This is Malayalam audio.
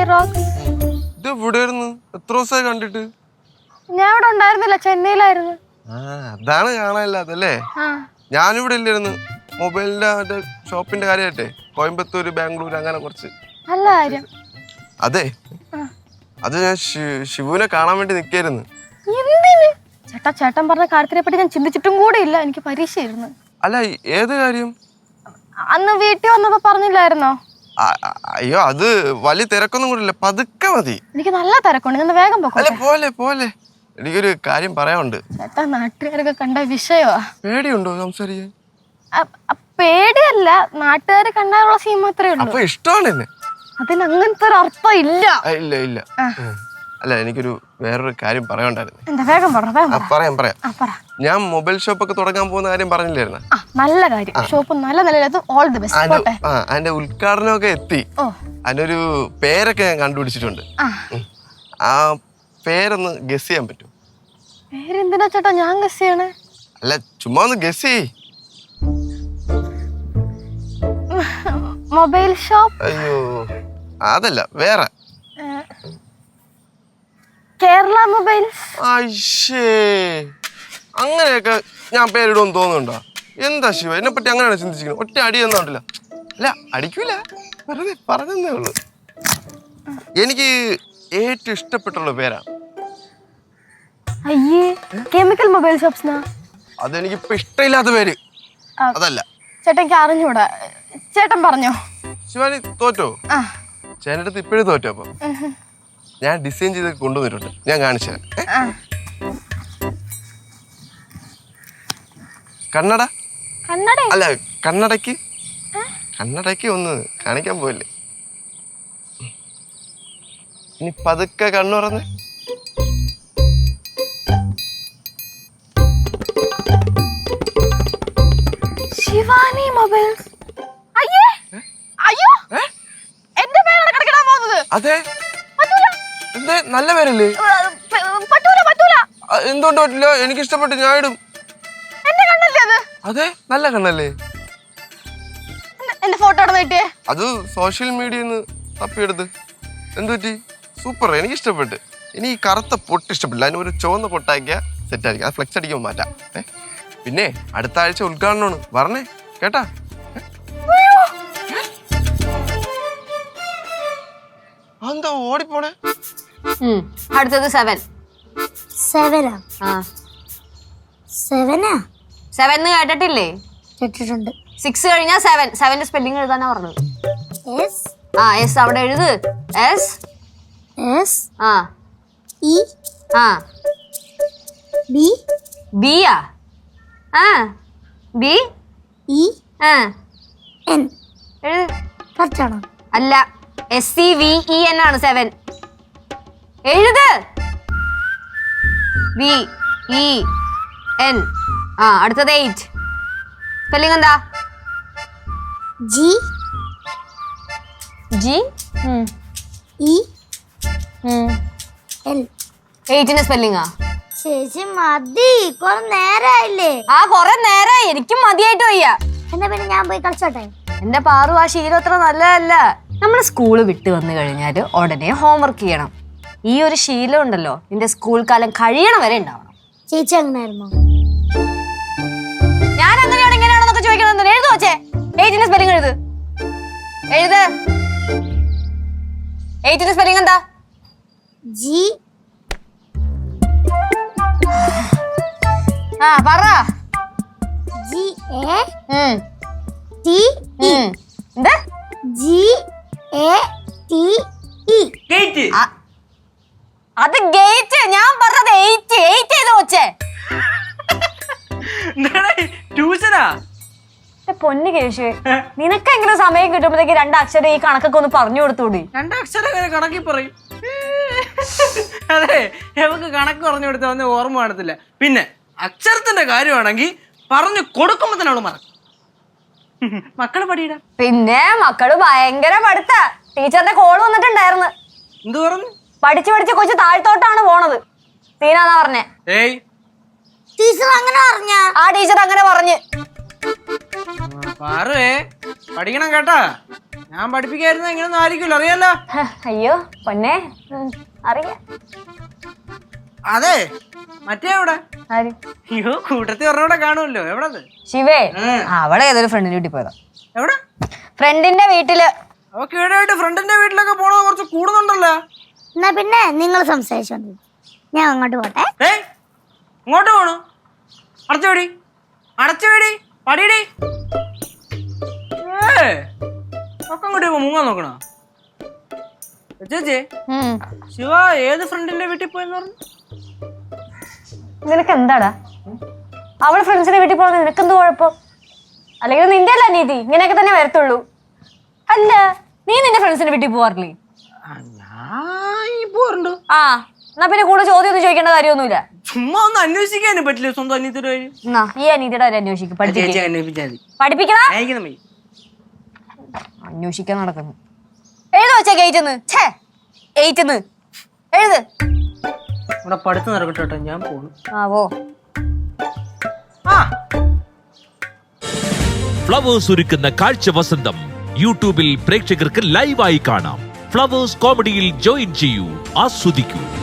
ഐറോക്സ് ഇത് എവിടെയായിരുന്നു? എത്ര ദിവസമായി കണ്ടിട്ട്? ഞാൻ ഇവിടെ ഉണ്ടായിരുന്നില്ല ചെന്നൈയിലായിരുന്നു. അതാണ് കാണാനില്ലാത്തല്ലേ ഞാനിവിടെ ഇല്ലായിരുന്നു. മൊബൈലിന്റെ മറ്റേ ഷോപ്പിന്റെ കാര്യമായിട്ടെ കോയമ്പത്തൂർ ബാംഗ്ലൂർ അങ്ങനെ കുറച്ച്. നല്ല കാര്യം. അതെ. അത് ഞാൻ ശിവുവിനെ കാണാൻ വേണ്ടി നിൽക്കായിരുന്നു ചേട്ടാ ചേട്ടൻ പറഞ്ഞ കാര്യത്തിനെ പറ്റി ഞാൻ ചിന്തിച്ചിട്ടും കൂടെ ഇല്ല. എനിക്ക് പരീക്ഷയായിരുന്നു. അല്ല ഏത് കാര്യം? അന്ന് വീട്ടിൽ വന്നപ്പോ പറഞ്ഞില്ലായിരുന്നോ? അയ്യോ അത് വലിയ തിരക്കൊന്നും കൂടില്ല പതുക്കെ മതി. എനിക്ക് നല്ല തിരക്കുണ്ട്. ഞാൻ വേഗം അല്ല പോലെ പോലെ. എനിക്കൊരു കാര്യം പറയാനുണ്ട്. ചേട്ടാ നാട്ടുകാരൊക്കെ കണ്ട വിഷയോ പേടിയുണ്ടോ സംസാരിക്കാൻ? പേടിയല്ല. നാട്ടുകാരെ കണ്ടാലുള്ള സീൻ മാത്രമേ ഉള്ളൂ. അപ്പൊ ഇഷ്ടമാണ് എന്നെ. അതിന് അങ്ങനത്തെ ഒരു അർത്ഥം ഇല്ല. ഇല്ല ഇല്ല. അല്ല എനിക്കൊരു വേറൊരു കാര്യം പറയാനുണ്ടായിരുന്നു. എന്താ വേഗം പറ പറ. പറയാം പറയാം. പറ. ഞാൻ മൊബൈൽ ഷോപ്പ് ഒക്കെ തുടങ്ങാൻ പോകുന്ന കാര്യം പറഞ്ഞില്ലായിരുന്ന? നല്ല കാര്യം. ഷോപ്പ് നല്ല നല്ല ഓൾ ദി ബെസ്റ്റ് അതിന്റെ ഉദ്ഘാടനം ഒക്കെ അതിന്റെ ഉദ്ഘാടനമൊക്കെ എത്തി. അതിനൊരു പേരൊക്കെ ഞാൻ കണ്ടുപിടിച്ചിട്ടുണ്ട്. ആ. പേരൊന്ന് ഗസ് ചെയ്യാൻ പറ്റും പേരെന്തിനാ ചേട്ടാ ഞാൻ ഗസ് ചെയ്യണേ? അല്ല ചുമ്മാ ഒന്ന് ഗസ് ചെയ് മൊബൈൽ ഷോപ്പ്? അയ്യോ അതല്ല വേറെ. കേരള മൊബൈൽസ്? അയ്യേ അങ്ങനെയൊക്കെ ഞാൻ പേരിടുമെന്ന് തോന്നുന്നുണ്ടോ? എന്താ ശിവ? എന്നെ പറ്റി അങ്ങനെയാണ് ചിന്തിച്ചിരിക്കുന്നത്. ഒറ്റ അടി ഒന്നുമില്ല അല്ല അടിക്കൂല. വെറുതെ പറഞ്ഞതേ ഉള്ളൂ. എനിക്ക് ഏറ്റവും ഇഷ്ടപ്പെട്ടുള്ള പേരാണ് അയ്യേ കെമിക്കൽ മൊബൈൽ ഷോപ്സ് അതെനിക്ക് ഇപ്പൊ ഇഷ്ടമില്ലാത്ത പേര്. അതല്ല. ചേട്ടൻ അറിഞ്ഞൂടാ. ചേട്ടൻ പറഞ്ഞോ? ശിവാനി തോറ്റോ? ചേട്ടന്റെ അടുത്ത് ഇപ്പോഴും തോറ്റോ അപ്പൊ. ഞാൻ ഡിസൈൻ ചെയ്ത് കൊണ്ടുവന്നിട്ടുണ്ട്. ഞാൻ കാണിച്ചു തരാം? കണ്ണട? കണ്ണടേ അല്ല കണ്ണടയ്ക്ക്? കണ്ണടയ്ക്ക് ഒന്ന് കാണിക്കാൻ പോയില്ലേ? ഇനി പതുക്കെ കണ്ണുറന്ന് ശിവാനി മൊബൈൽസ് അയ്യേ! അയ്യോ? എന്റെ പേരാണ് കിടക്കിടാൻ പോകുന്നത്. അതെ? എന്തേ? നല്ല പേരല്ലേ? പറ്റൂല പറ്റൂല. എന്തുകൊണ്ട് പറ്റില്ല? എനിക്ക് ഇഷ്ടപ്പെട്ടു ഞാൻ ഇടും അത് നല്ല കണ്ണല്ലേ? എന്റെ- ഫോട്ടോ അവിടെ അത് സോഷ്യൽ മീഡിയയിൽ നിന്ന് തപ്പിയെടുത്ത്. എന്തുപറ്റി സൂപ്പർ എനിക്ക് ഇഷ്ടപ്പെട്ട് ഇനി ഈ കറുത്ത പൊട്ട് ഇഷ്ടപ്പെട്ടില്ല അതിന് ഒരു ചുവന്ന പൊട്ടാക്കിയാൽ സെറ്റ് ആയിരിക്കും. അത് ഫ്ലെക്സ് അടിക്കുമ്പോൾ മാറ്റാം. ഏ? പിന്നെ അടുത്ത ആഴ്ച ഉദ്ഘാടനമാണ്. പറഞ്ഞേ കേട്ടാ? എന്താ ഓടിപ്പോണേ? ഉം. അടുത്തത് സെവൻ സെവനാ ആ? സെവനാ സെവൻ കേട്ടിട്ടില്ലേ? കേട്ടിട്ടുണ്ട്. സിക്സ് കഴിഞ്ഞാൽ സെവൻ സെവന്റെ സ്പെല്ലിംഗ് എഴുതാനാ പറഞ്ഞത്. ആ എസ് അവിടെ എഴുത്. എസ് എസ് ആ. ഇ ആ. ബി ബി ആ. ബി ഇ ആ. എൻ എഴുത്. കറക്റ്റാണോ അല്ല. S C V E N ആണ് സെവൻ എഴുത്. വി ഇ എൻ ആ അടുത്തത് എയ്റ്റ് സ്പെല്ലിംഗ് എന്താ? ജി ജി ഇ എൽ എയ്റ്റിന്റെ സ്പെല്ലിംഗാ ചേച്ചി മതി. കൊറേ നേരായില്ലേ? ആ കൊറേ നേരായി. എനിക്കും മതിയായിട്ട് വയ്യ എന്നാ പിന്നെ ഞാൻ പോയി കളിച്ചോട്ടെ? എന്റെ പാറു ആ ശീലം അത്ര നല്ലതല്ല. നമ്മൾ സ്കൂൾ വിട്ട് വന്നു കഴിഞ്ഞാൽ ഉടനെ ഹോംവർക്ക് ചെയ്യണം. ഈ ഒരു ശീലം ഉണ്ടല്ലോ നിന്റെ സ്കൂൾ കാലം കഴിയണ വരെ ഉണ്ടാവണം. ചേച്ചി അങ്ങനായിരുന്നോ? ഞാൻ അങ്ങനെയാണ് ഇങ്ങനെയാണെന്നൊക്കെ ചോദിക്കണം എഴുതു വച്ചേ എയ്റ്റിന്റെ സ്പെല്ലിംഗ് എഴുത്. എഴുത്. എയ്റ്റിന്റെ സ്പെല്ലിംഗ് എന്താ? ജി ആ പറ. ജി എ ടി ഇ എന്താ? G A T E gate അത് ഗേറ്റ് ഞാൻ പറഞ്ഞത് എയ്റ്റ് എയ്റ്റ് ചെയ്ത് വച്ചേ പൊന്ന് കേശു. നിനക്ക് എങ്ങനെ സമയം കിട്ടുമ്പോഴത്തേക്ക് രണ്ടക്ഷരം ഈ കണക്കൊക്കെ ഒന്ന് പറഞ്ഞു കൊടുത്തൂടി? രണ്ടക്ഷരം ഇങ്ങനെ കണക്കി പറയും. അതെ നമുക്ക് കണക്ക് പറഞ്ഞു കൊടുത്താൽ ഒന്നും ഓർമ്മ കാണത്തില്ല. പിന്നെ അക്ഷരത്തിന്റെ കാര്യമാണെങ്കിൽ പറഞ്ഞു കൊടുക്കുമ്പോ തന്നെ അവൾ മറക്കും. മക്കൾ പടിയിട. പിന്നെ മക്കൾ ഭയങ്കര പഠിത്ത. ടീച്ചറിന്റെ കോൾ വന്നിട്ടുണ്ടായിരുന്നു. എന്ത് പറഞ്ഞു? പഠിച്ചു പഠിച്ച് കൊച്ചു താഴ്ത്തോട്ടാണ് പോണത്. സീനാന്നാ പറഞ്ഞേ? ഏയ്. ടീച്ചർ അങ്ങനെ പറഞ്ഞ? ആ ടീച്ചർ അങ്ങനെ പറഞ്ഞ്. പാറുവേ പഠിക്കണം കേട്ടാ. ഞാൻ പഠിപ്പിക്കായിരുന്ന എങ്ങനെ ആയിരിക്കില്ല അറിയാലോ? അയ്യോ പൊന്നെ. അറിയാം. അതെ മറ്റേ എവിടെ? ആര്? അയ്യോ കൂട്ടത്തിൽ ഒരവിടെ കാണുമല്ലോ എവിടെ ശിവേ അവിടെ അവളെ ഏതൊരു ഫ്രണ്ടിന്റെ വീട്ടിൽ പോയതാ. എവിടെ? ഫ്രണ്ടിന്റെ വീട്ടിൽ. ഈടായിട്ട് ഫ്രണ്ടിന്റെ വീട്ടിലൊക്കെ പോണത് കുറച്ച് കൂടുന്നുണ്ടല്ലോ. എന്നാ പിന്നെ നിങ്ങൾ സംസാരിച്ചോണ്ട്. ഞാൻ അങ്ങോട്ട് പോട്ടെ. അങ്ങോട്ട് ഇങ്ങോട്ട് പോണു. അടച്ചുപടി അടച്ചുപടി പടിയടി. ഏ ഒക്കെ മുങ്ങാൻ നോക്കണ? ചേച്ചി. ശിവ ഏത് ഫ്രണ്ടിന്റെ വീട്ടിൽ പോയെന്ന് പറഞ്ഞു? നിനക്ക് എന്താടാ? അവൾ ഫ്രണ്ട്സിന്റെ വീട്ടിൽ പോകുന്നത് നിനക്കെന്ത് കുഴപ്പം? അല്ലെങ്കിൽ നിന്റെ അല്ല നീതി ഇങ്ങനെയൊക്കെ തന്നെ വരത്തുള്ളൂ. അല്ല നീ നിന്റെ ഫ്രണ്ട്സിന്റെ വീട്ടിൽ പോവാറില്ലേ? പോറുണ്ട് ആ എന്നാ പിന്നെ കൂടുതൽ ചോദ്യം ഒന്നും ചോദിക്കേണ്ട കാര്യമൊന്നുമില്ല. ചുമ്മാ ഒന്ന് അന്വേഷിക്കാനും പറ്റില്ല സ്വന്തം അനീതിയുടെ കാര്യം? ഈ അനീതിയുടെ കാര്യം അന്വേഷിക്കും പഠിപ്പിക്കണം? അന്വേഷിക്കാൻ നടക്കുന്നു. എഴുത വെച്ചേ ഗേറ്റിന്ന് ഛേ എയ്റ്റ് എഴുത്. ഇവിടെ പഠിത്തം നടക്കട്ടെ കേട്ടോ ഞാൻ പോണു. ആവോ ആ. ഫ്ലവേഴ്സ് ഒരുക്കുന്ന കാഴ്ച വസന്തം യൂട്യൂബിൽ പ്രേക്ഷകർക്ക് ലൈവായി കാണാം. ഫ്ലവേഴ്സ് കോമഡിയിൽ ജോയിൻ ചെയ്യൂ ആസ്വദിക്കൂ.